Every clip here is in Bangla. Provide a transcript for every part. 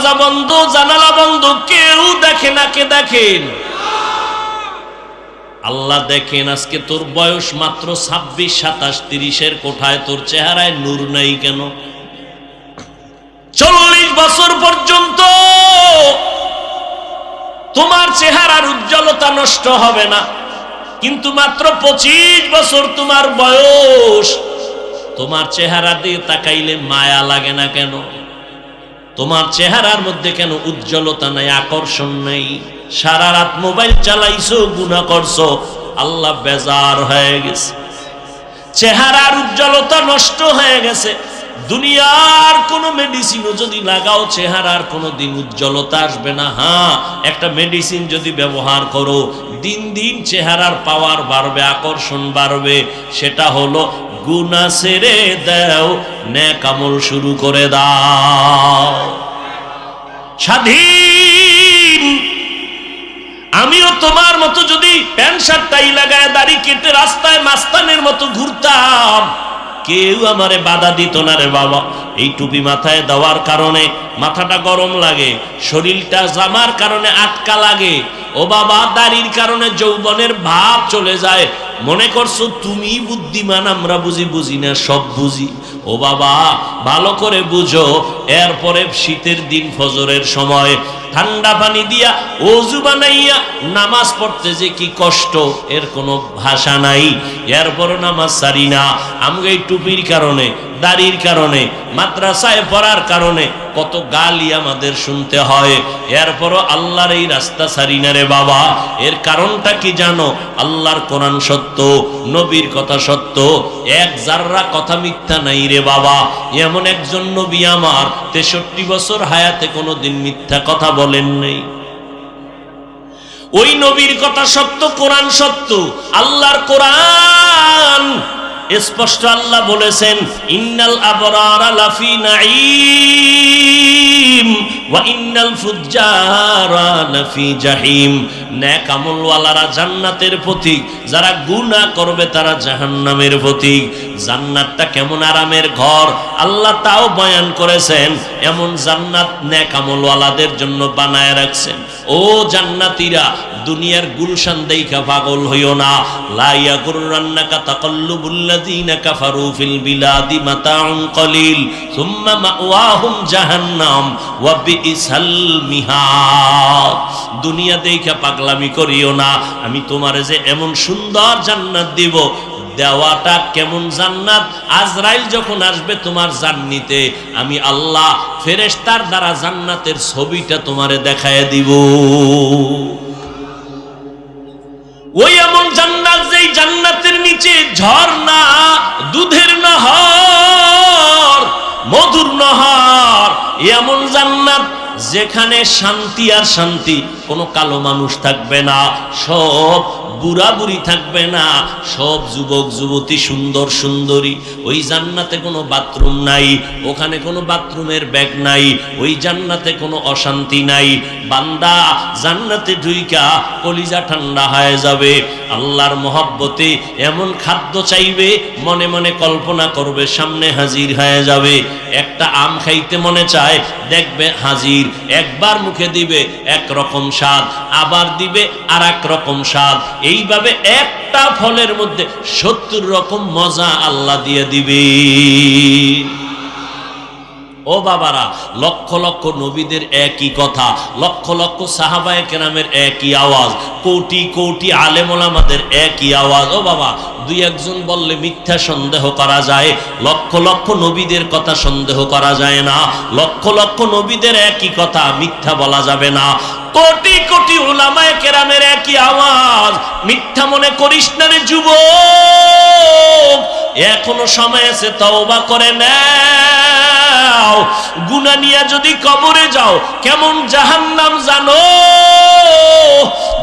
দরওয়াজা বন্ধ, জানালা বন্ধ, কেউ দেখে না কে দেখেন। আল্লাহ দেখেন আজকে তোর বয়স মাত্র ছাব্বিশ, সাতাশ, তিরিশের কোঠায়, তোর চেহারায় নূর নাই কেন? চল্লিশ বছর পর্যন্ত তোমার চেহারার উজ্জ্বলতা নষ্ট হবে না। কিন্তু মাত্র পঁচিশ বছর তোমার বয়স, তোমার চেহারা দিয়ে তাকাইলে মায়া লাগে না কেন? তোমার চেহারার মধ্যে কেন উজ্জ্বলতা নাই, আকর্ষণ নেই? সারা রাত মোবাইল চালাইছো গুণা করছ, আল্লাহ বেজার হয়ে গেছে। চেহারার উজ্জ্বলতা নষ্ট হয়ে গেছে। দুনিয়ার কোন মেডিসিনও যদি লাগাও, চেহারার কোনো দিন উজ্জ্বলতা আসবে না। হ্যাঁ একটা মেডিসিন যদি ব্যবহার করো, দিন দিন চেহারার পাওয়ার বাড়বে, আকর্ষণ বাড়বে। সেটা হলো গুনা সেরে দাও নেকামল শুরু করে দাও। স্বাধীন। আমিও তোমার মতো যদি প্যান্ট শার্ট টাই লাগায়, দাড়ি কেটে রাস্তায় মাস্তানের মতো ঘুরতাম, কেউ আমারে বাধা দিত না রে বাবা। এই টুপি মাথায় দেওয়ার কারণে মাথাটা গরম লাগে, শরীরটা জামার কারণে আটকা লাগে। ও বাবা, দাড়ির কারণে যৌবনের ভাব চলে যায়। মনে করছ, তুমি বুদ্ধিমান, আমরা বুঝি বুঝি না, সব বুঝি। ও বাবা, ভালো করে বুঝো, এরপরে শীতের দিন, ফজরের সময় ঠান্ডা পানি দিয়া অজু বানাইয়া নামাজ পড়তে যে কি কষ্ট, এর কোনো ভাষা নাই। এরপরও নামাজ সারি না। আমাকে এই টুপির কারণে দাড়ির কারণে, মাদ্রাসায় পড়ার কারণে কত গালি আমাদের শুনতে হয়। এরপরও আল্লাহর এই রাস্তা না রে বাবা। এর কারণটা কি জানো? আল্লাহর কোরআন সত্য, নবীর কথা সত্য। এক জাররা কথা মিথ্যা নাই রে বাবা। এমন একজন নবী আমার, তেষট্টি বছর হায়াতে কোনো দিন মিথ্যা কথা বলেন নেই। ওই নবীর কথা সত্য, কোরআন সত্য। আল্লাহর কোরআন স্পষ্ট আল্লাহ বলেছেন, ইন্নাল আবরার লাফি নাঈম ওয়া ইন্নাল ফুজ্জারা লাফি জাহিম। নেক আমলওয়ালারা জান্নাতের প্রতীক, যারা গুনাহ করবে তারা জাহান্নামের প্রতীক। জান্নাতটা কেমন আরামের ঘর, আল্লাহ তাও বয়ান করেছেন, এমন জান্নাত নেক আমলওয়ালাদের জন্য বানায় রাখছেন। ও জান্নাতীরা দুনিয়ার গুলশান দেইখা পাগল হইও না। লাইয়া গুররান্নাকা তাকাল্লুবুল্লাযীনা কাফারু ফিল বিলাদি মাতাউন কলিল, সুম্মা মাওয়াহুম জাহান্নাম ওয়া বিইসাল মিহাদ। দুনিয়া দেইখা পাগলামি করিও না। আমি তোমারে যে এমন সুন্দর জান্নাত দিব, দেওয়াটা কেমন জান্নাত? আজরাইল যখন আসবে তোমার জান্নিতে, আমি আল্লাহ ফেরেশতার দ্বারা জান্নাতের ছবিটা তোমারে দেখায় দিব। ওই এমন জান্নাত যেই জান্নাতের নিচে ঝর্ণা দুধের নহর মধুর নহর এমন জান্নাত যেখানে শান্তি আর শান্তি, কোনো কালো মানুষ থাকবে না, সব বুড়া বুড়ি থাকবে না, সব যুবক যুবতী সুন্দর সুন্দরী। ওই জান্নাতে কোনো বাথরুম নাই, ওখানে কোনো বাথরুমের ব্যাগ নাই, ওই জান্নাতে কোনো অশান্তি নাই। বান্দা জান্নাতে ঢুইকা কলিজা ঠান্ডা হয়ে যাবে, আল্লাহর মহব্বতে এমন খাদ্য চাইবে, মনে মনে কল্পনা করবে, সামনে হাজির হয়ে যাবে। একটা আম খাইতে মনে চায়, দেখবে হাজির একবার মুখে দিবে এক রকম স্বাদ, আবার দিবে আর এক রকম স্বাদ। এইভাবে একটা ফলের মধ্যে সত্তর রকম মজা আল্লাহ দিয়ে দিবে। ও বাবারা, লক্ষ লক্ষ নবীদের একই কথা, লক্ষ লক্ষ সাহাবায় কেরামের একই আওয়াজ, কোটি কোটি আলেমোলামাদের একই আওয়াজ। ও বাবা, দুই একজন বললে মিথ্যা সন্দেহ করা যায়, লক্ষ লক্ষ নবীদের কথা সন্দেহ করা যায় না, লক্ষ লক্ষ নবীদের একই কথা মিথ্যা বলা যাবে না। কোটি কোটি ওলামায়ে কেরামের একই আওয়াজ, মিথ্যা মনে করিস না রে যুবক এখনও সময় আছে, তওবা করে নাও। গুনা নিয়ে যদি কবরে যাও, কেমন জাহান্নাম জানো?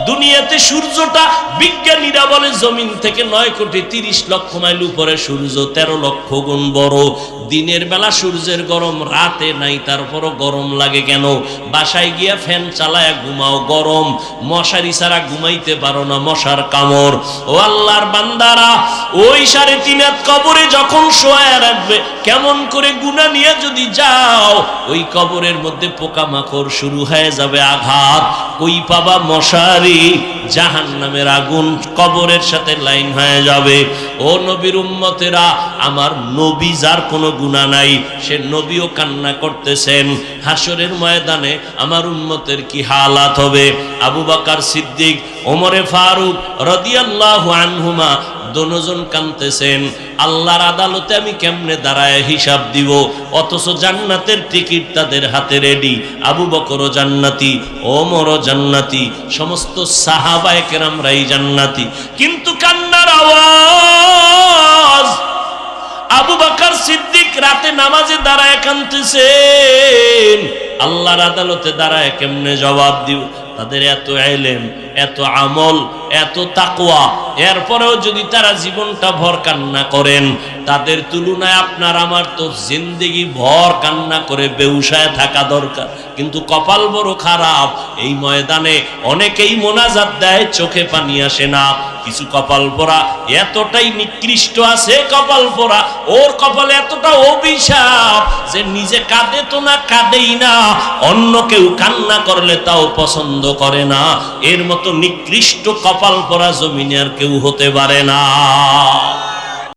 দুনিয়াতে সূর্যটা বিজ্ঞানীরা বলে, জমিন থেকে নয় কোটি তিরিশ লক্ষ মাইল উপরে সূর্য, তেরো লক্ষ গুণ বড়। দিনের বেলা সূর্যের গরম, রাতে নাই, তারপরও গরম লাগে কেন? বাসায় গিয়া ফ্যান চালায় ঘুমাও, গরম। মশারি ছাড়া ঘুমাইতে পারো না মশার কামড়। ও আল্লাহর বান্দারা, ওই সাড়ে তিন কবরে যখন শোয়া রাখবে, কেমন করে গুনা নিয়ে যদি যাও, ওই কবরের মধ্যে পোকামাকড় শুরু হয়ে যাবে আঘাত। কই পাবা মশারি? জাহান নামের আগুন কবরের সাথে লাইন হয়ে যাবে। ও নবীর উম্মতেরা, আমার নবী যার কোনো গুণা নাই, সে নবীও কান্না করতেছেন। হাসরের ময়দানে আমার উম্মতের কি হালাত হবে? আবু বাকার সিদ্দিক, ওমরে ফারুক রদিয়াল্লাহু আনহুমা দনোজন কানতেছেন আল্লাহর আদালতে আমি কেমনে দাঁড়ায় হিসাব দিব? অথচ জান্নাতের টিকিট তাদের হাতে রেডি। আবু বকরও জান্নাতি, ওমরও জান্নাতি, সমস্ত সাহাবায়ে কেরামরাই জান্নাতি। কিন্তু কান্নার আওয়াজ আবু বাকার সিদ্দিক রাতে নামাজে দাঁড়ায় কানতেছেন আল্লাহর আদালতে দাঁড়ায় কেমনে জবাব দিব তাদের এত এলেম, এত আমল, এত তাকুয়া এরপরেও যদি তারা জীবনটা ভর কান্না করেন তাদের তুলনায় আপনার আমার তো জিন্দেগি ভর কান্না করে বেউসায় থাকা দরকার। কিন্তু কপাল বড় খারাপ। এই ময়দানে অনেকেই মোনাজাত দেয়, চোখে পানি আসে না। কিছু কপাল পরা এতটাই নিকৃষ্ট আছে, কপাল পরা ওর কপালে এতটা অভিশাপ যে নিজে কাঁদে তো না, কাঁদেই না। অন্য কেউ কান্না করলে তাও পছন্দ করে না। এর মতো নিকৃষ্ট কপাল পরা জমিনে আর কেউ হতে পারে না।